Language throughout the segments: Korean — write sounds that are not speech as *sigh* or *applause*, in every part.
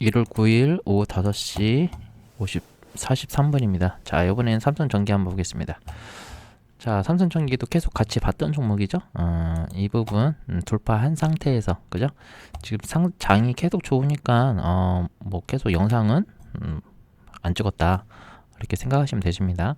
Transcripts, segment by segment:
1월 9일 오후 5시 50, 43분입니다. 자, 이번에는 삼성 전기 한번 보겠습니다. 자, 삼성 전기도 계속 같이 봤던 종목이죠. 어, 이 부분 음, 돌파한 상태에서 그죠? 지금 상, 장이 계속 좋으니까 어, 뭐 계속 영상은 음, 안 찍었다 이렇게 생각하시면 되십니다.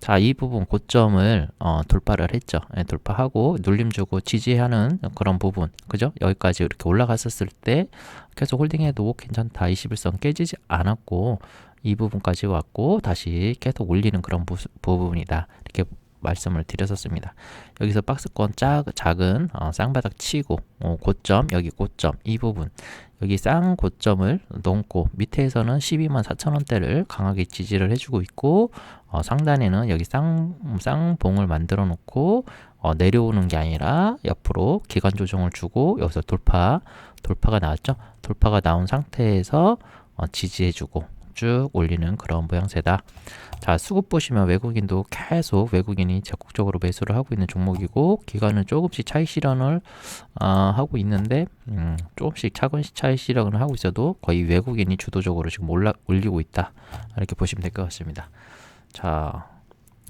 자, 이 부분 고점을 어, 돌파를 했죠. 예, 돌파하고 눌림 주고 지지하는 그런 부분, 그죠? 여기까지 이렇게 올라갔었을 때 계속 홀딩해도 괜찮다. 21선 깨지지 않았고 이 부분까지 왔고 다시 계속 올리는 그런 부, 부분이다. 이렇게 말씀을 드렸었습니다. 여기서 박스권 작, 작은 어, 쌍바닥 치고 어, 고점 여기 고점 이 부분 여기 쌍 고점을 넘고 밑에서는 12만 4천 원대를 강하게 지지를 해주고 있고 어, 상단에는 여기 쌍 쌍봉을 만들어 놓고 어, 내려오는 게 아니라 옆으로 기간 조정을 주고 여기서 돌파 돌파가 나왔죠. 돌파가 나온 상태에서 어, 지지해주고 쭉 올리는 그런 모양새다. 자, 수급 보시면 외국인도 계속 외국인이 적극적으로 매수를 하고 있는 종목이고 기간은 조금씩 차익 실현을 어, 하고 있는데 음, 조금씩 차근씩 차익 실현을 하고 있어도 거의 외국인이 주도적으로 지금 올라 올리고 있다. 이렇게 보시면 될 것 같습니다. 자,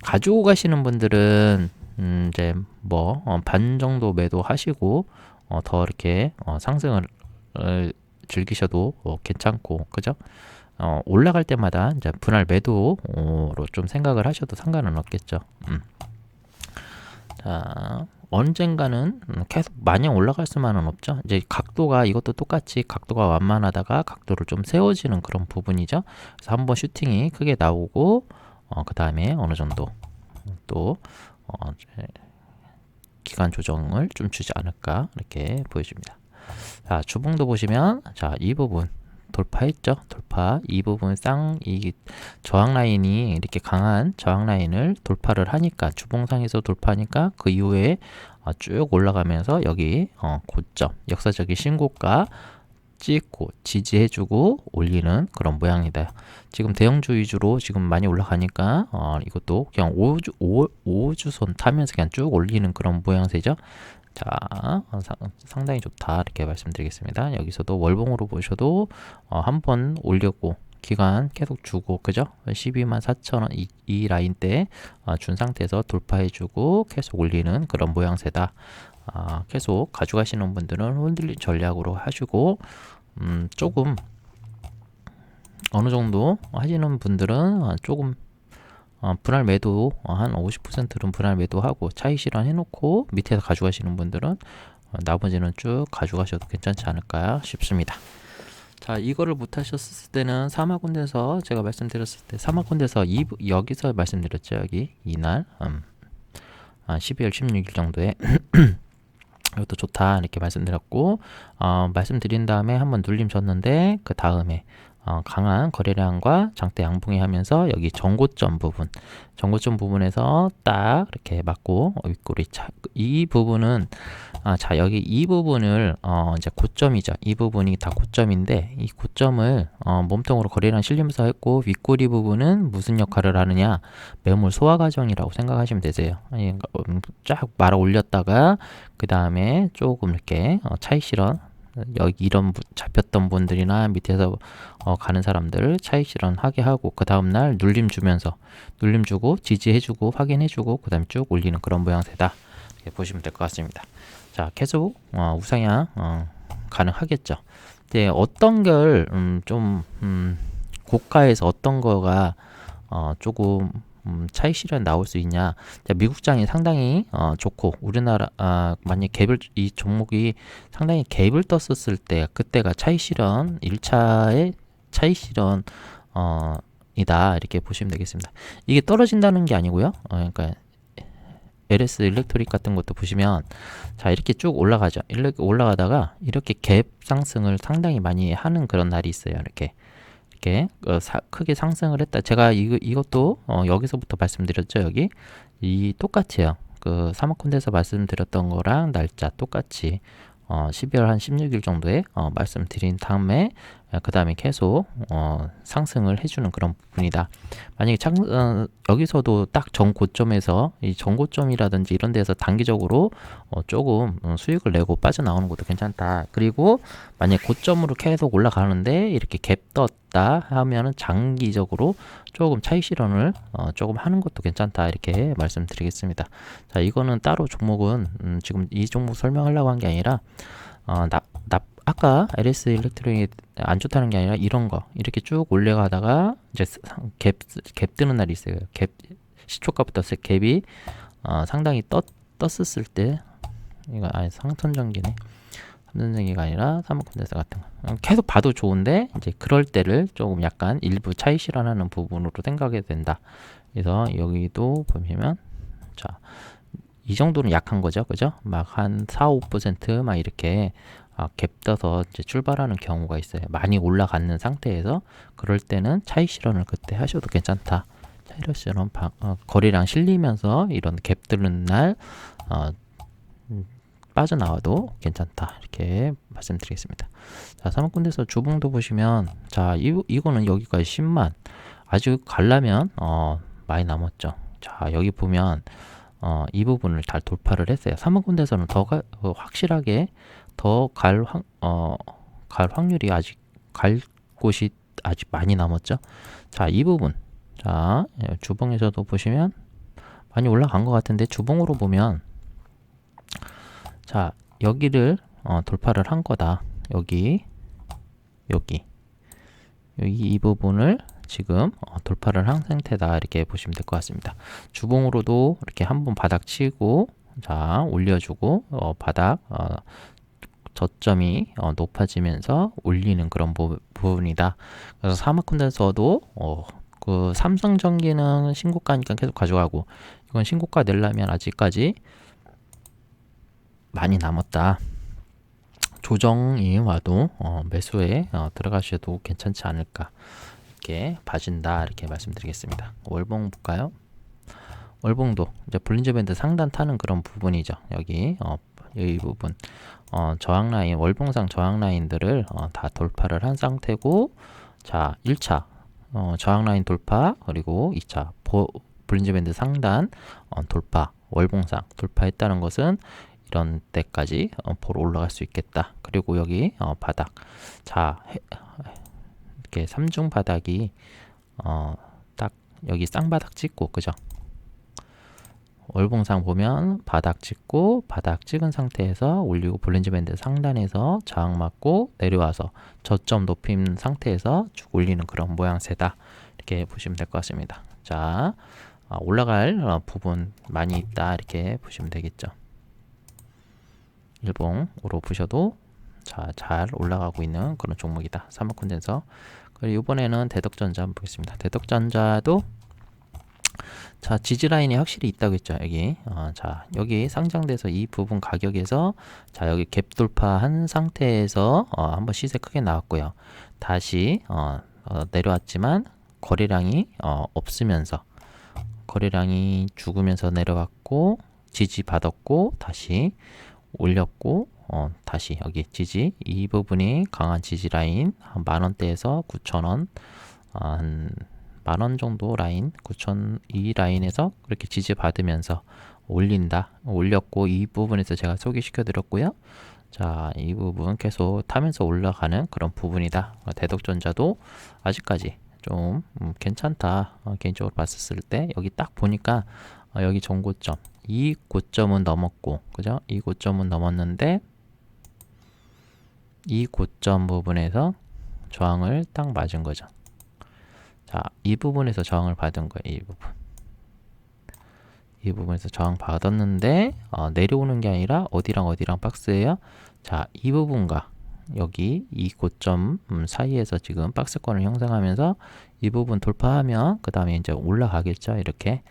가지고 가시는 분들은 음, 이제 뭐 반 정도 매도 하시고 어, 더 이렇게 어, 상승을 어, 즐기셔도 어, 괜찮고 그죠? 어, 올라갈 때마다 이제 분할 매도로 좀 생각을 하셔도 상관은 없겠죠. 음. 자, 언젠가는 계속 마냥 올라갈 수만은 없죠. 이제 각도가 이것도 똑같이 각도가 완만하다가 각도를 좀 세워지는 그런 부분이죠. 그래서 한번 슈팅이 크게 나오고 어, 그 다음에 어느 정도 또 어, 기간 조정을 좀 주지 않을까 이렇게 보여집니다. 자, 주봉도 보시면 자, 이 부분 돌파했죠. 돌파. 이 부분 쌍, 이 저항 라인이 이렇게 강한 저항 라인을 돌파를 하니까 주봉상에서 돌파하니까 그 이후에 어, 쭉 올라가면서 여기 어, 고점, 역사적인 신고가 찍고 지지해주고 올리는 그런 모양이다. 지금 대형주 위주로 지금 많이 올라가니까 어, 이것도 그냥 5주, 5, 5주선 타면서 그냥 쭉 올리는 그런 모양새죠. 자, 어, 상당히 좋다. 이렇게 말씀드리겠습니다. 여기서도 월봉으로 보셔도 어, 한번 올렸고 기간 계속 주고 그죠? 12만 4천 원 이, 이 라인 때준 어, 상태에서 돌파해주고 계속 올리는 그런 모양새다. 아, 계속 가져가시는 분들은 흔들리 전략으로 하시고 음, 조금 어느 정도 하시는 분들은 어, 조금 어, 분할 매도 어, 한 50%는 분할 매도하고 차익 실현 해놓고 밑에서 가져가시는 분들은 어, 나머지는 쭉 가져가셔도 괜찮지 않을까 싶습니다. 자 이거를 못하셨을 때는 사마군데서 제가 말씀드렸을 때 사마군데서 이 여기서 말씀드렸죠 여기 이날 음, 아, 12월 16일 정도에 *clears throat* 이것도 좋다 이렇게 말씀드렸고 어, 말씀드린 다음에 한번 눌림 줬는데 그 다음에 어, 강한 거래량과 장대 양봉이 하면서 여기 정고점 부분, 정고점 부분에서 딱 이렇게 맞고 어, 윗꼬리 차, 이 부분은 아, 자 여기 이 부분을 어, 이제 고점이죠. 이 부분이 다 고점인데 이 고점을 어, 몸통으로 거래량 실리면서 했고 윗꼬리 부분은 무슨 역할을 하느냐 매물 소화 과정이라고 생각하시면 되세요. 그러니까 쫙 말아 올렸다가 그 다음에 조금 이렇게 어, 차익 실현 여기 이런 잡혔던 분들이나 밑에서 어, 가는 사람들 차익 실현하게 하고 그 다음날 눌림 주면서 눌림 주고 지지해주고 확인해주고 그 다음에 쭉 올리는 그런 모양새다. 이렇게 보시면 될 것 같습니다. 자 계속 어, 우상향 어, 가능하겠죠. 근데 어떤 걸좀 음, 음, 고가에서 어떤 거가 어, 조금 음, 차익 실현 나올 수 있냐? 미국장이 상당히 어, 좋고 우리나라 아, 만약 갭을 이 종목이 상당히 갭을 떴었을 때 그때가 차익 실현 1차의 차익 실현 어, 이다 이렇게 보시면 되겠습니다. 이게 떨어진다는 게 아니고요. 어, 그러니까 LS 일렉트릭 같은 것도 보시면 자 이렇게 쭉 올라가죠. 올라가다가 이렇게 갭 상승을 상당히 많이 하는 그런 날이 있어요. 이렇게 이렇게 어, 사, 크게 상승을 했다. 제가 이, 이것도 어, 여기서부터 말씀드렸죠. 여기 이 똑같이요. 그 사막콘대에서 말씀드렸던 거랑 날짜 똑같이 어, 12월 한 16일 정도에 어, 말씀드린 다음에 그 다음에 계속 어, 상승을 해주는 그런 부분이다. 만약에 창, 어, 여기서도 딱 정고점에서 이 정고점이라든지 이런 데서 단기적으로 어, 조금 어, 수익을 내고 빠져나오는 것도 괜찮다. 그리고 만약 고점으로 계속 올라가는데 이렇게 갭 떴다 하면은 장기적으로 조금 차익 실현을 어, 조금 하는 것도 괜찮다 이렇게 말씀드리겠습니다. 자 이거는 따로 종목은 음, 지금 이 종목 설명하려고 한 게 아니라 어, 나, 나, 아까 LS 일렉트로닉이 안 좋다는 게 아니라 이런 거 이렇게 쭉 올라가다가 이제 상- 갭, 갭 뜨는 날이 있어요. 갭 시초가부터 세- 갭이 어, 상당히 떴, 떴었을 때 이거 아니 상선전기네. 삼성전기가 아니라 사모컨덴서 같은 거 어, 계속 봐도 좋은데 이제 그럴 때를 조금 약간 일부 차이 실현하는 부분으로 생각해야 된다. 그래서 여기도 보시면 자. 이 정도는 약한 거죠. 그죠? 막 한 4, 5%막 이렇게 아, 갭 떠서 이제 출발하는 경우가 있어요. 많이 올라가는 상태에서 그럴 때는 차익 실현을 그때 하셔도 괜찮다. 차익 실현 방- 어, 거래량 실리면서 이런 갭 뜨는 날 어, 음, 빠져나와도 괜찮다. 이렇게 말씀드리겠습니다. 자, 사모펀드에서 주봉도 보시면 자, 이, 이거는 여기까지 10만 아직 가려면 어, 많이 남았죠. 자, 여기 보면 어, 이 부분을 잘 돌파를 했어요. 사모군대에서는 더 가, 어, 확실하게 더갈 어, 갈 확률이 아직 갈 곳이 아직 많이 남았죠. 자, 이 부분. 자, 예, 주봉에서도 보시면 많이 올라간 것 같은데 주봉으로 보면 자, 여기를 어, 돌파를 한 거다. 여기 여기 여기 이 부분을 지금 어, 돌파를 한 상태다 이렇게 보시면 될 것 같습니다. 주봉으로도 이렇게 한번 바닥 치고 자 올려주고 어, 바닥 어, 저점이 어, 높아지면서 올리는 그런 부, 부분이다. 그래서 사막 콘덴서도 어, 그 삼성전기는 신고가니까 계속 가져가고 이건 신고가 내려면 아직까지 많이 남았다. 조정이 와도 어, 매수에 어, 들어가셔도 괜찮지 않을까 이렇게 봐준다 이렇게 말씀드리겠습니다. 월봉 볼까요? 월봉도 이제 볼린저 밴드 상단 타는 그런 부분이죠. 여기 어, 이 부분 어, 저항 라인 월봉상 저항 라인들을 어, 다 돌파를 한 상태고 자 1차 어, 저항 라인 돌파 그리고 2차 보, 볼린저 밴드 상단 어, 돌파 월봉상 돌파했다는 것은 이런 때까지 어, 보러 올라갈 수 있겠다. 그리고 여기 어, 바닥 자 해, 이렇게 삼중 바닥이 어, 딱 여기 쌍바닥 찍고 그죠? 월봉상 보면 바닥 찍고 바닥 찍은 상태에서 올리고 볼렌즈 밴드 상단에서 저항 맞고 내려와서 저점 높인 상태에서 쭉 올리는 그런 모양새다 이렇게 보시면 될 것 같습니다. 자 아, 올라갈 어, 부분 많이 있다 이렇게 보시면 되겠죠. 일봉으로 보셔도 자, 잘 올라가고 있는 그런 종목이다. 사모 콘덴서. 그리고 이번에는 대덕전자 한번 보겠습니다. 대덕전자도 자 지지 라인이 확실히 있다고 했죠 여기. 어, 자 여기 상장돼서 이 부분 가격에서 자 여기 갭 돌파한 상태에서 어, 한번 시세 크게 나왔고요. 다시 어, 어, 내려왔지만 거래량이 어, 없으면서 거래량이 죽으면서 내려왔고 지지 받았고 다시 올렸고 어, 다시 여기 지지 이 부분이 강한 지지 라인 한 만 원대에서 9천 원, 어, 한 만원 정도 라인 9천 이 라인에서 그렇게 지지 받으면서 올린다 올렸고 이 부분에서 제가 소개시켜 드렸고요. 자, 이 부분 계속 타면서 올라가는 그런 부분이다. 대덕전자도 아직까지 좀 음, 괜찮다. 어, 개인적으로 봤었을 때 여기 딱 보니까 어, 여기 정고점 이 고점은 넘었고 그죠? 이 고점은 넘었는데 이 고점 부분에서 저항을 딱 맞은 거죠. 자, 이 부분에서 저항을 받은 거예요. 이 부분. 이 부분에서 저항 받았는데 어, 내려오는 게 아니라 어디랑 어디랑 박스예요? 자, 이 부분과 여기 이 고점 음, 사이에서 지금 박스권을 형성하면서 이 부분 돌파하면 그 다음에 이제 올라가겠죠. 이렇게.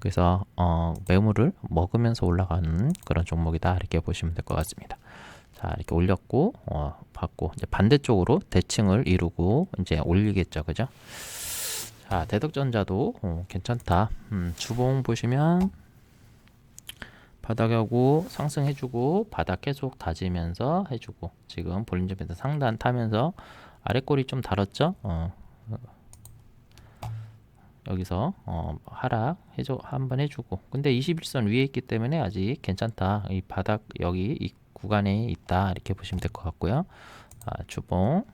그래서 어, 매물을 먹으면서 올라가는 그런 종목이다. 이렇게 보시면 될 것 같습니다. 자, 이렇게 올렸고 어, 받고 이제 반대쪽으로 대칭을 이루고 이제 올리겠죠. 그죠? 자, 대덕전자도 어, 괜찮다. 음, 주봉 보시면 바닥하고 상승해주고 바닥 계속 다지면서 해주고 지금 볼린저밴드 상단 타면서 아래 꼬리 좀 달았죠? 어, 여기서 어, 하락 해줘 한번 해주고. 근데 21선 위에 있기 때문에 아직 괜찮다. 이 바닥 여기 이 구간에 있다. 이렇게 보시면 될 것 같고요. 아, 주봉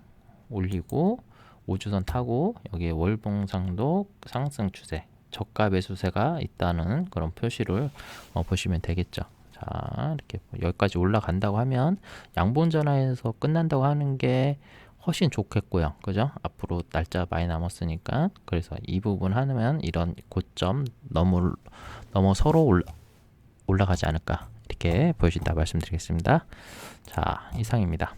올리고 우주선 타고 여기에 월봉상도 상승 추세 저가 매수세가 있다는 그런 표시를 어, 보시면 되겠죠 자 이렇게 여기까지 올라간다고 하면 양봉 전화에서 끝난다고 하는 게 훨씬 좋겠고요. 그죠? 앞으로 날짜 많이 남았으니까. 그래서 이 부분 하면 이런 고점 넘어, 넘어 서로 올라, 올라가지 않을까. 이렇게 보여진다 말씀드리겠습니다. 자, 이상입니다.